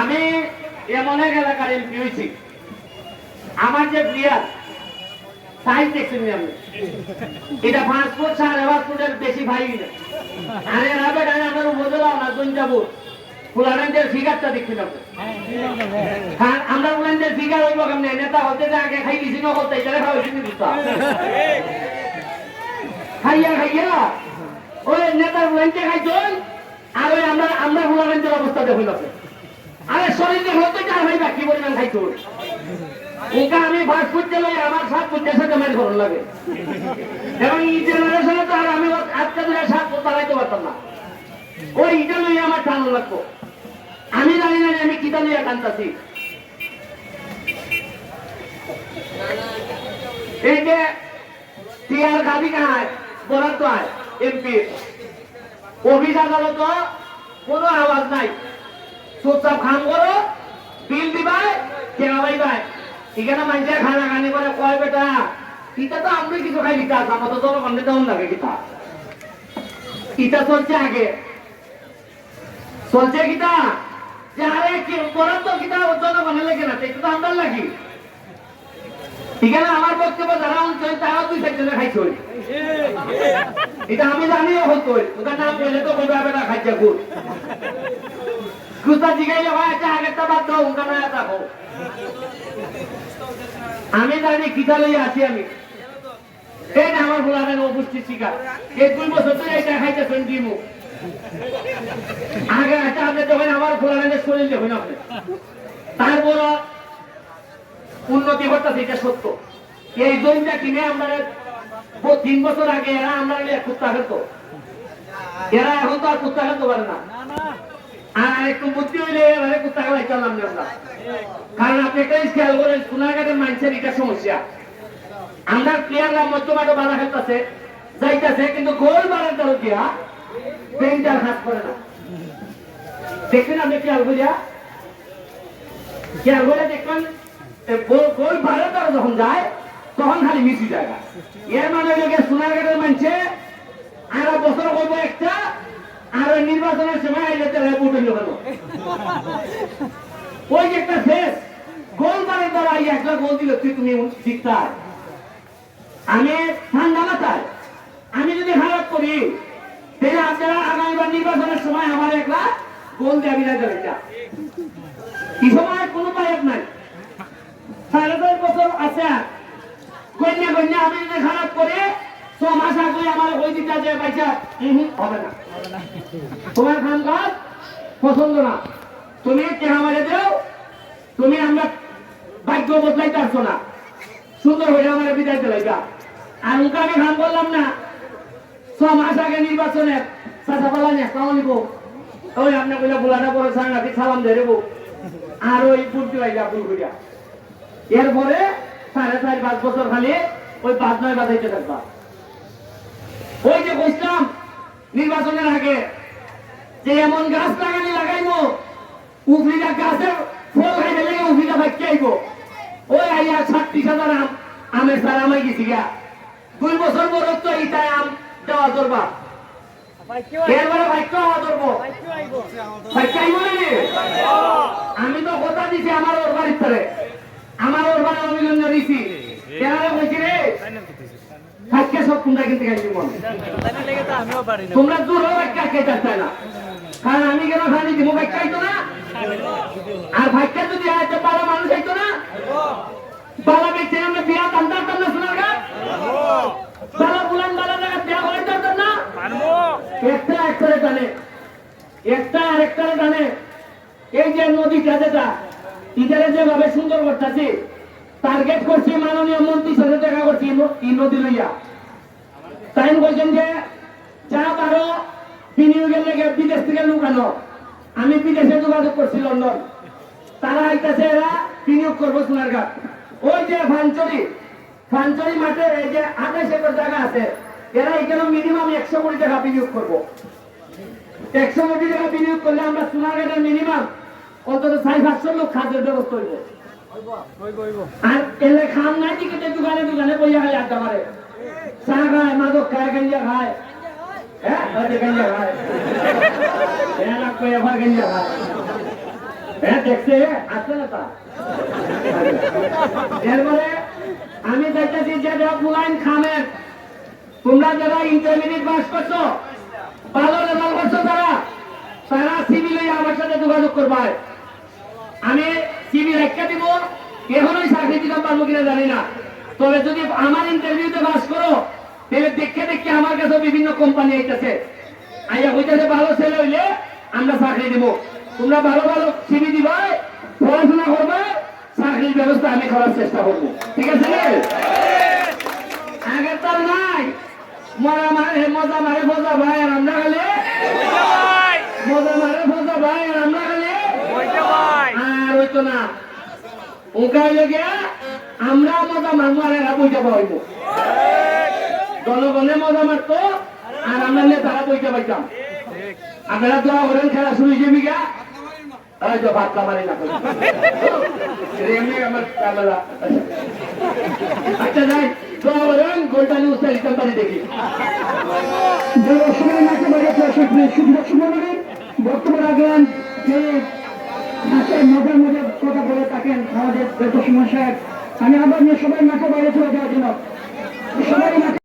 আমি এমন এক এলাকার এমপি হয়েছি। আমার যে প্লেয়ার সাইজ দেখছেন আমি। এটা ফুট সাড়ে পাঁচ ফুটের বেশি ভাই আরে রাবে ডানে আমার বুট ফুলারেন্টের ফিগারটা হ্যাঁ আমরা কেমনে? নেতা হতে যে খাই দিছি না হতে খাইয়া খাইয়া। ওই নেতা খাইছন আর ওই আমরা আমরা ফুলারেন্টের অবস্থা দেখুন আরে শরীর দেখো তো চার ভাই বাকি পরিমাণ ওকে আমি ধরন লাগে। এবং আর আমি আজকে ধরে সাত দাঁড়াইতে পারতাম জানি না আমি কিটা লইয়া টানতাছি এই কোনো আওয়াজ নাই। চুপচাপ খাম করো, বিল দিবাই কেনা পাইবাই এখানে মানুষের খানা খানি করে কয় বেটা? ইটা তো আমি কিছু খাই দিতে আসলাম অত তোর কন্যা তেমন লাগে কিতা ইটা চলছে আগে। চলছে কিতা যে আরে কি বরাদ্দ কিতা ওজন বানালে কেনা এটা তো আমার লাগি। এখানে আমার বক্তব্য, যারা অঞ্চল তারাও দুই চারজনে এটা আমি জানিও হতো ওখানে নাম বললে তো কইবা বেটা, খাইছে গুড়। কুস্তা জিগাইলে হয় আচ্ছা আগেরটা বাদ দাও ওখানে থাকো আমি জানি কিতা লই আছি আমি। যে আমার ফুলারের অপুষ্টি শিকার। এই দুই বছর তো এইটা খাইতেছেন ডিমু আগে আচ্ছা আপনি যখন আমার ফুলারের শরীর দেখুন আপনি। তারপর উন্নতি ঘটতেছে এটা সত্য। এই জমিটা কিনে আমরা তিন বছর আগে এরা আমরা কুত্তা খেলতো। এরা এখন তো আর কুত্তা খেলতে পারে না। আর একটু বুদ্ধি হইলে এবারে কুত্তা খেলাই চললাম না আমরা। কারণ আপনি একটা খেয়াল করেন সোনারঘাটের মানুষের এটা সমস্যা। আমরা প্লেয়াররা মধ্যমাটো বাধা খেলতেছে যাইতেছে, কিন্তু গোল বাড়ার দল দিয়া পেন্টার হাত করে না। দেখবেন আপনি খেয়াল করিয়া। খেয়াল করে দেখবেন গোল- বাড়ার দল যখন যায়, তখন খালি মিশি জায়গা। এর মানে সোনারঘাটের মানুষে আর বছর করব একটা আর ওই নির্বাচনের সময় আইলে তারা ভোট হইল কেন ওই একটা শেষ। গোল মারের দ্বারা এই গোল দিল, তুই তুমি জিততার আমি ঠান্ডা মাথায়। আমি যদি খারাপ করি, তাহলে আপনারা আগামীবার নির্বাচনের সময় আমার একলা গোল দেওয়া বিদায় দেবে এই সময় কোনো পায়ক নাই। সাড়ে দশ বছর আছে। কন্যা কন্যা, আমি যদি খারাপ করে, ছ মাস আগে আমার ওই দিকটা যে পয়সা হবে না। তোমার খান কাজ পছন্দ না। তুমি কেনা মারে দেও তুমি আমরা ভাগ্য বদলাইতে আসছো না। সুন্দর হয়ে আমার বিদায় দিলাইবা আর ওকে আমি খান বললাম না, ছ মাস আগে নির্বাচনে চাচা পালানি আসসালাম আলাইকুম ওই আপনি কইলা, বুলাটা করে সাংঘাতি সালাম দিয়ে আর ওই বুদ্ধি হইলা ভুল করিয়া এরপরে সাড়ে চার, পাঁচ বছর খালি ওই পাঁচ, নয় বাজাইতে থাকবা। ওই যে বুঝলাম নির্বাচনের আগে যে এমন গাছ লাগানি লাগাইবো উফরিটা গাছের ফল খাইতে লেগে উফরিটা বাচ্চা আইব। ওই আইয়া ছাত্রিশ হাজার আম, আমের সার আমাই গেছি গা। দুই বছর পর তো ইটাই আম দেওয়া আইব নাকি? আমি তো কথা দিছি আমার ওর বাড়ির আমার ওর বাড়ি অভিনন্দন দিছি। রে? আজকে সব তোমরা কিন্তু তোমরা দূর চায় না। কারণ আমি কেন দিব না? আর যদি মানুষ না? বেঁচে আমরা বিয়া শোনার গা বুলান বালা জায়গা বিয়া না? একটা একটা জানে একটা আরেকটা জানে এই যে নদীটা যেটা ইটারে যেভাবে সুন্দর করতেছি টার্গেট করছি, মাননীয় মন্ত্রীর সাথে দেখা করছি এই নদী লইয়া। তাই বলছেন যে, যা পারো, বিনিয়োগের লেগে বিদেশ থেকে লুকানো আমি বিদেশে যোগাযোগ করছি লন্ডন। তারা আইতাছে, এরা বিনিয়োগ করব সোনারঘাট ওই যে ভাঞ্চরি পাঞ্চরি মাঠে এই যে আঠাশ একর জায়গা আছে, এরা এখানে মিনিমাম একশো কোটি টাকা বিনিয়োগ করব। একশো কোটি টাকা বিনিয়োগ করলে আমরা সোনারঘাটের মিনিমাম অন্তত সাড়ে সাতশো লোক খাদ্যের ব্যবস্থা হইব। আর এলে খাম নাই টিকিটে দোকানে দোকানে বইয়া খালি আড্ডা মারে চা খায়, মাদক খায়, গাঞ্জা খায়। হ্যাঁ হ্যাঁ হ্যাঁ আমি দেখতেছি যে ফুলাইন খামের তোমরা যারা ইন্টারমিডিয়েট পাস করছ, ভালো রেজাল্ট করছ তারা তারা সিভিল আমার সাথে যোগাযোগ করবে। আমি সিভিল একটা দিব এখনই চাকরি দিতে পারব কিনা জানি না। তবে যদি আমার ইন্টারভিউতে পাস করো তাহলে দেখে দেখে আমার কাছে বিভিন্ন কোম্পানি আইতেছে। আইয়া হইতেছে ভালো ছেলে হইলে আমরা চাকরি দিব। তোমরা ভালো ভালো সিভি দিবা পড়াশোনা করবে চাকরির ব্যবস্থা আমি করার চেষ্টা করব। ঠিক আছে? আগের তার নাই। মরা মারে মজা মারে মজা ভাই আর আমরা গেলে মজা মারে মজা ভাই আর আমরা হইতো না। উকাই লেগে আমরা মজা মারবো আর এরা বইটা পাইবো জনগণে মজা মারতো আর আমরা নেতারা বইটা পাইতাম আপনারা দোয়া করেন, খেলা শুরু হয়েছে বিঘা আচ্ছা বর্তমান আগেন যে বলে থাকেন আমাদের আমি আবার সবাই মাঠে বাইরে চলে যাওয়ার জন্য। সবাই